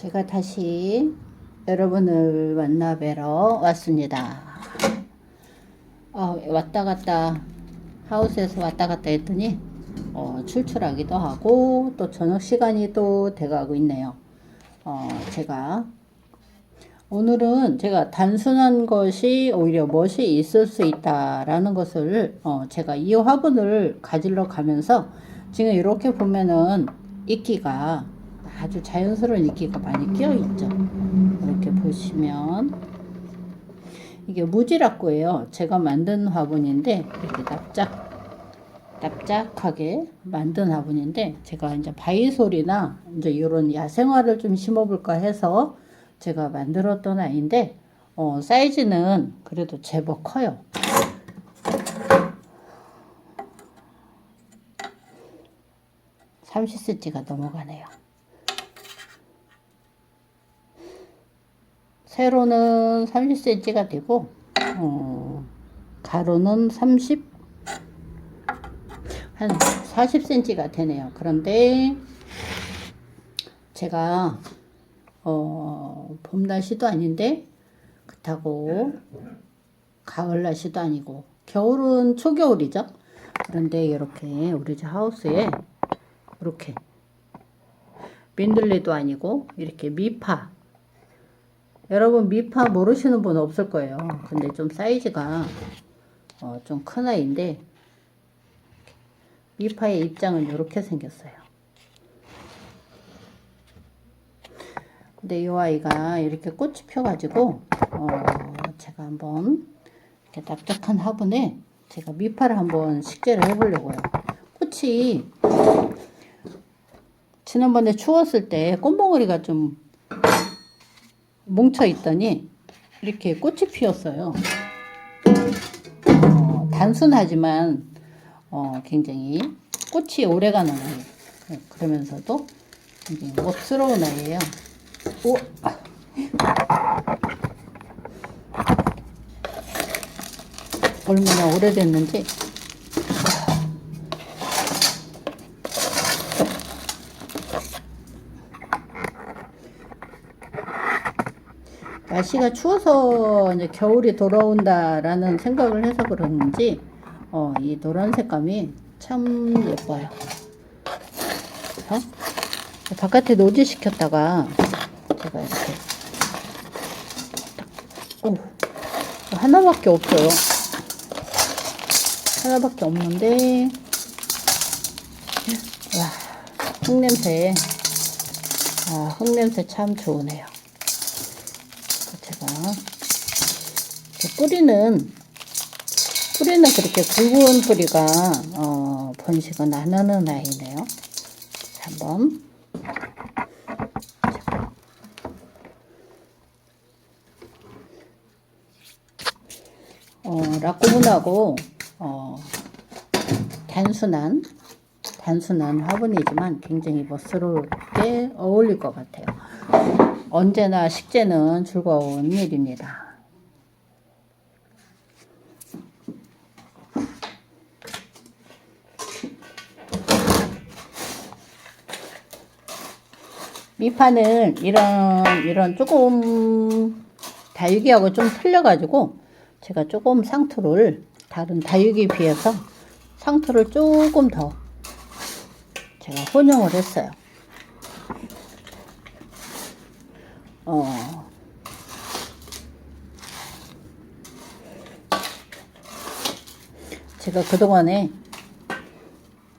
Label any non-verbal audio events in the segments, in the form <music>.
제가 다시 여러분을 만나 뵈러 왔습니다. 어, 왔다 갔다 하우스에서 왔다 갔다 했더니 어, 출출하기도 하고 또 저녁 시간이 또 돼가고 있네요. 어, 제가 오늘은 제가 단순한 것이 오히려 멋이 있을 수 있다라는 것을 어, 제가 이 화분을 가지러 가면서 지금 이렇게 보면은 이끼가 아주 자연스러운 이끼가 많이 끼어 있죠. 이렇게 보시면 이게 무지락고예요. 제가 만든 화분인데 이렇게 납작 납작하게 만든 화분인데 제가 이제 바이솔이나 이제 이런 야생화를 좀 심어볼까 해서 제가 만들었던 아이인데 어, 사이즈는 그래도 제법 커요. 삼0 c m 가 넘어가네요. 세로는 30cm가 되고 어, 가로는 30, 한 40cm가 되네요. 그런데 제가 어, 봄 날씨도 아닌데 그렇다고 가을 날씨도 아니고 겨울은 초겨울이죠. 그런데 이렇게 우리 집 하우스에 이렇게 민들레도 아니고 이렇게 미파 여러분 미파 모르시는 분 없을 거예요. 근데 좀 사이즈가 어, 좀 큰 아이인데 미파의 입장은 이렇게 생겼어요. 근데 이 아이가 이렇게 꽃이 펴가지고 어, 제가 한번 이렇게 납작한 화분에 제가 미파를 한번 식재를 해보려고요. 꽃이 지난번에 추웠을 때 꽃봉오리가 좀 뭉쳐 있더니 이렇게 꽃이 피었어요. 어, 단순하지만 어, 굉장히 꽃이 오래가는 아이. 네, 그러면서도 굉장히 멋스러운 아이예요. 오. 얼마나 오래됐는지 날씨가 추워서 이제 겨울이 돌아온다라는 생각을 해서 그런지 어, 이 노란 색감이 참 예뻐요. 그래서 바깥에 노지 시켰다가 제가 이렇게 딱, 오, 하나밖에 없어요. 하나밖에 없는데 와, 흙냄새 아, 흙냄새 참 좋으네요. 제가 이렇게 뿌리는 뿌리는 그렇게 굵은 뿌리가 어, 번식은 안 하는 아이네요. 한번 어, 라꾸분하고 어, 단순한 단순한 화분이지만 굉장히 멋스럽게 어울릴 것 같아요. 언제나 식재는 즐거운 일입니다. 미파는 이런 이런 조금 다육이하고 좀 틀려가지고 제가 조금 상투를 다른 다육이에 비해서 상투를 조금 더 제가 혼용을 했어요. 어. 제가 그동안에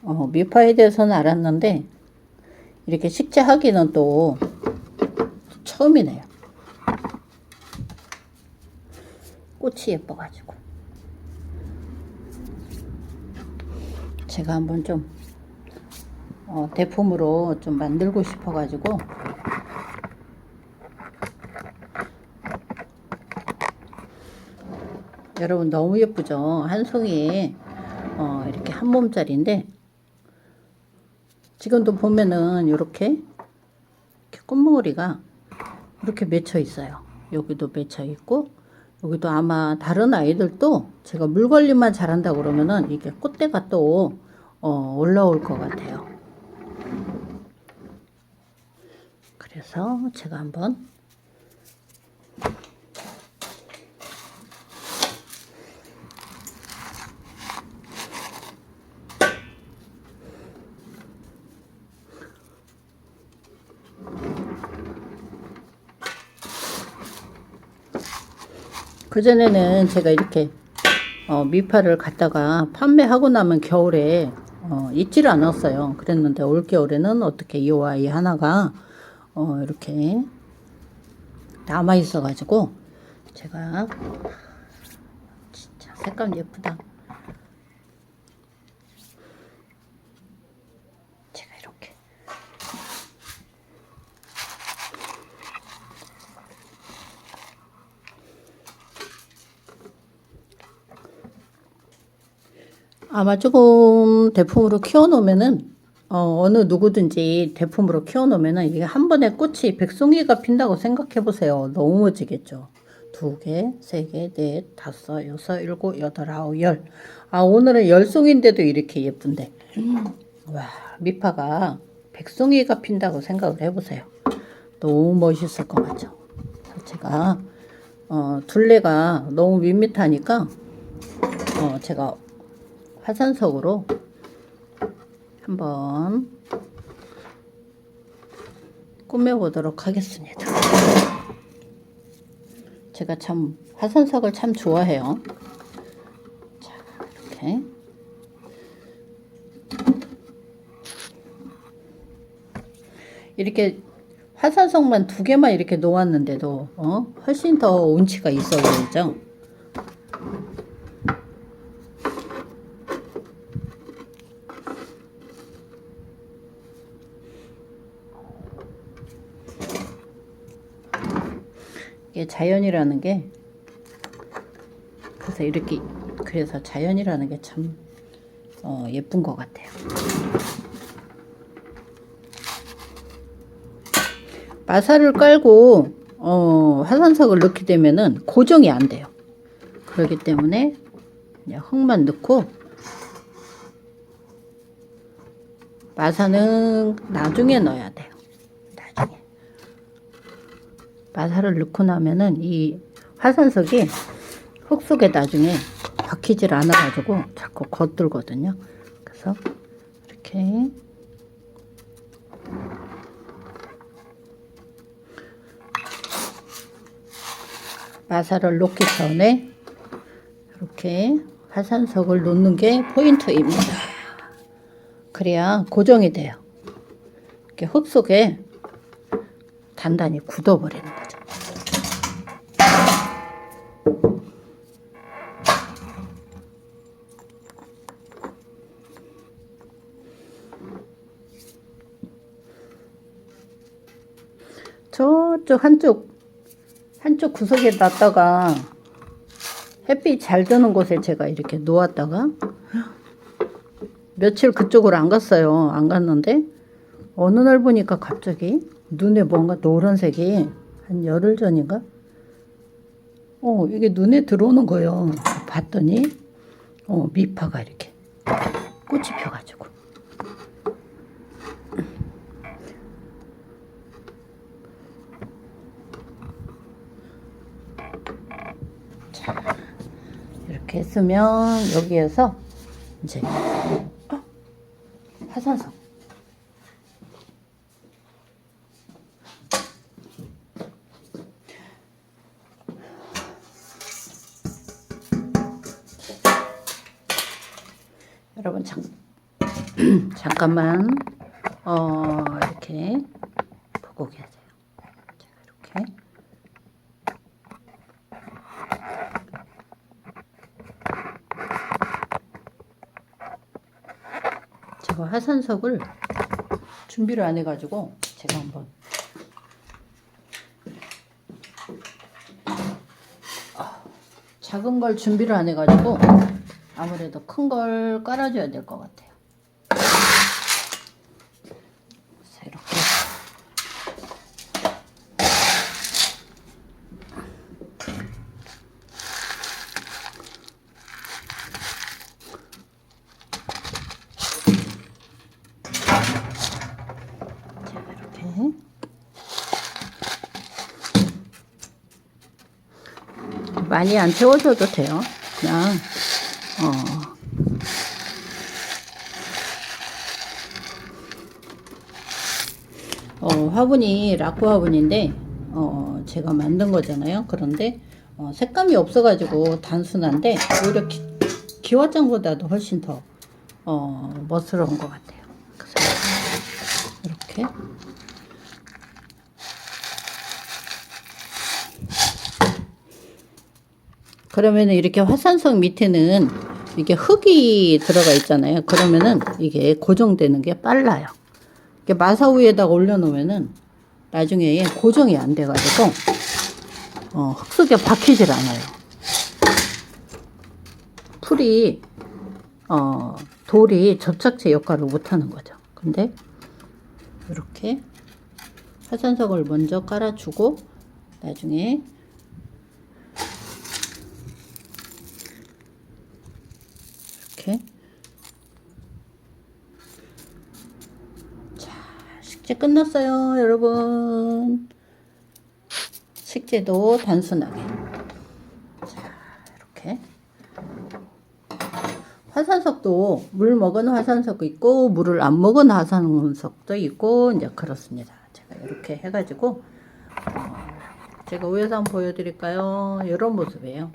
어, 미파에 대해서는 알았는데 이렇게 식재하기는 또 처음이네요. 꽃이 예뻐가지고 제가 한번 좀 어, 대품으로 좀 만들고 싶어 가지고 여러분 너무 예쁘죠? 한 송이에 어, 이렇게 한 몸짜리인데 지금도 보면은 이렇게, 꽃봉오리가 이렇게 맺혀 있어요. 여기도 맺혀 있고 여기도 아마 다른 아이들도 제가 물 관리만 잘한다 그러면은 이게 꽃대가 또 어, 올라올 것 같아요. 그래서 제가 한번 그전에는 제가 이렇게 어, 미파를 갖다가 판매하고 나면 겨울에 어, 잊지를 않았어요. 그랬는데 올 겨울에는 어떻게 이 아이 하나가 어, 이렇게 남아 있어 가지고 제가 진짜 색감 예쁘다. 제가 이렇게 아마 조금 대품으로 키워놓으면은 어, 어느 누구든지 대품으로 키워놓으면은 이게 한 번에 꽃이 백송이가 핀다고 생각해 보세요. 너무 멋지겠죠. 두 개, 세 개, 넷, 다섯, 여섯, 일곱, 여덟, 아홉, 열. 아 오늘은 열 송인데도 이렇게 예쁜데. 와 미파가 백송이가 핀다고 생각을 해보세요. 너무 멋있을 것 같죠. 제가 어, 둘레가 너무 밋밋하니까 어, 제가 화산석으로 한번 꾸며 보도록 하겠습니다. 제가 참 화산석을 참 좋아해요. 자, 이렇게. 이렇게 화산석만 두 개만 이렇게 놓았는데도 어? 훨씬 더 운치가 있어 보이죠? 이게 자연이라는 게 그래서 이렇게 그래서 자연이라는 게참 어, 예쁜 것 같아요. 마사를 깔고 어, 화산석을 넣게 되면은 고정이 안 돼요. 그렇기 때문에 그냥 흙만 넣고 마사는 나중에 넣어야 돼요. 나중에. 마사를 넣고 나면은 이 화산석이 흙 속에 나중에 박히질 않아 가지고 자꾸 겉들거든요. 그래서 이렇게 마사를 놓기 전에 이렇게 화산석을 놓는 게 포인트입니다. 그래야 고정이 돼요. 이렇게 흙 속에 단단히 굳어버리는 거죠. 저쪽 한쪽 한쪽 구석에 놨다가 햇빛 잘 드는 곳에 제가 이렇게 놓았다가 며칠 그쪽으로 안 갔어요. 안 갔는데 어느 날 보니까 갑자기 눈에 뭔가 노란색이 한 열흘 전인가? 어, 이게 눈에 들어오는 거예요. 봤더니 어, 미파가 이렇게 꽃이 펴가지고 이렇게 했으면 여기에서 이제 어? 화산석 여러분 잠, <clears throat> 잠깐만 어 이렇게 보고 계세요. 자, 이렇게 제가 화산석을 준비를 안 해가지고 제가 한번 아, 작은 걸 준비를 안 해가지고 아무래도 큰 걸 깔아줘야 될 것 같아요. 그래서 이렇게 제가 이렇게 많이 안 채워줘도 돼요. 그냥 어. 어, 화분이 라쿠 화분인데 어, 제가 만든 거잖아요. 그런데 어, 색감이 없어가지고 단순한데 오히려 기, 기와장보다도 훨씬 더 어, 멋스러운 것 같아요. 이렇게 그러면은 이렇게 화산석 밑에는 이게 흙이 들어가 있잖아요. 그러면은 이게 고정되는 게 빨라요. 이렇게 마사 위에다가 올려놓으면은 나중에 고정이 안 돼가지고 어, 흙 속에 박히질 않아요. 풀이 어, 돌이 접착제 역할을 못하는 거죠. 근데 이렇게 화산석을 먼저 깔아주고 나중에 이렇게. 자 식재 끝났어요 여러분. 식재도 단순하게. 자 이렇게. 화산석도 물 먹은 화산석도 있고 물을 안 먹은 화산석도 있고 이제 그렇습니다. 제가 이렇게 해가지고 어, 제가 위에서 한번 보여드릴까요? 이런 모습이에요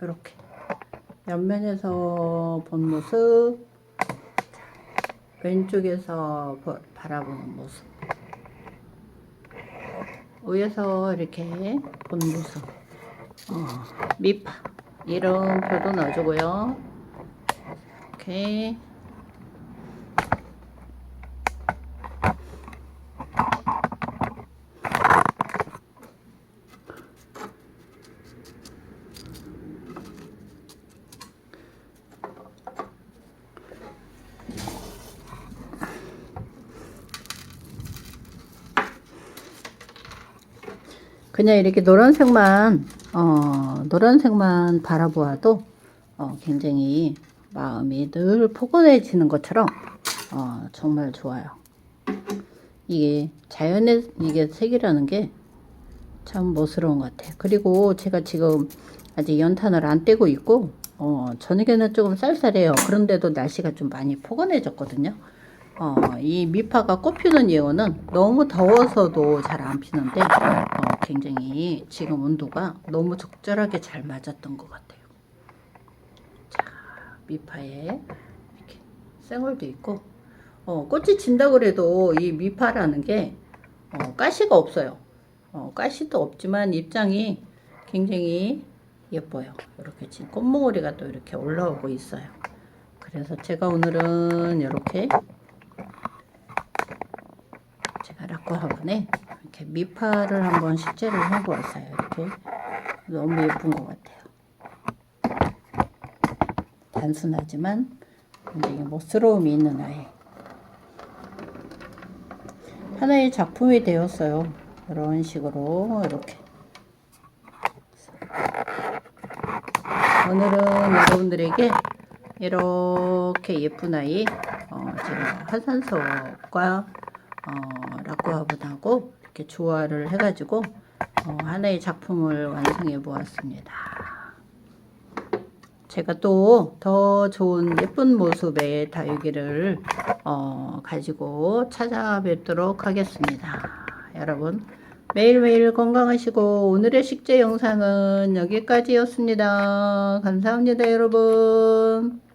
이렇게. 옆면에서 본 모습 왼쪽에서 보- 바라보는 모습. 위에서 이렇게 본 모습. 어, 밑파 이런 표도 넣어주고요. 이렇게 그냥 이렇게 노란색만 어, 노란색만 바라보아도 어, 굉장히 마음이 늘 포근해지는 것처럼 어, 정말 좋아요. 이게 자연의 이게 색이라는 게 참 멋스러운 것 같아요. 그리고 제가 지금 아직 연탄을 안 떼고 있고 어, 저녁에는 조금 쌀쌀해요. 그런데도 날씨가 좀 많이 포근해졌거든요. 어, 이 미파가 꽃피는 예언은 너무 더워서도 잘 안 피는데 어, 굉장히 지금 온도가 너무 적절하게 잘 맞았던 것 같아요. 자, 미파에 이렇게 쌩얼도 있고 어, 꽃이 진다 그래도 이 미파라는 게 어, 가시가 없어요. 어, 가시도 없지만 입장이 굉장히 예뻐요. 이렇게 지금 꽃몽오리가 또 이렇게 올라오고 있어요. 그래서 제가 오늘은 이렇게 제가 화분에 이렇게 미파를 한번 식재를 해보았어요. 이렇게 너무 예쁜 것 같아요. 단순하지만 굉장히 멋스러움이 있는 아이. 하나의 작품이 되었어요. 이런 식으로 이렇게. 오늘은 여러분들에게 이렇게 예쁜 아이 어, 제가 화산석과 어, 라꾸 화분하고 이렇게 조화를 해가지고 어, 하나의 작품을 완성해 보았습니다. 제가 또 더 좋은 예쁜 모습의 다육이를 어, 가지고 찾아뵙도록 하겠습니다. 여러분 매일매일 건강하시고 오늘의 식재 영상은 여기까지였습니다. 감사합니다 여러분.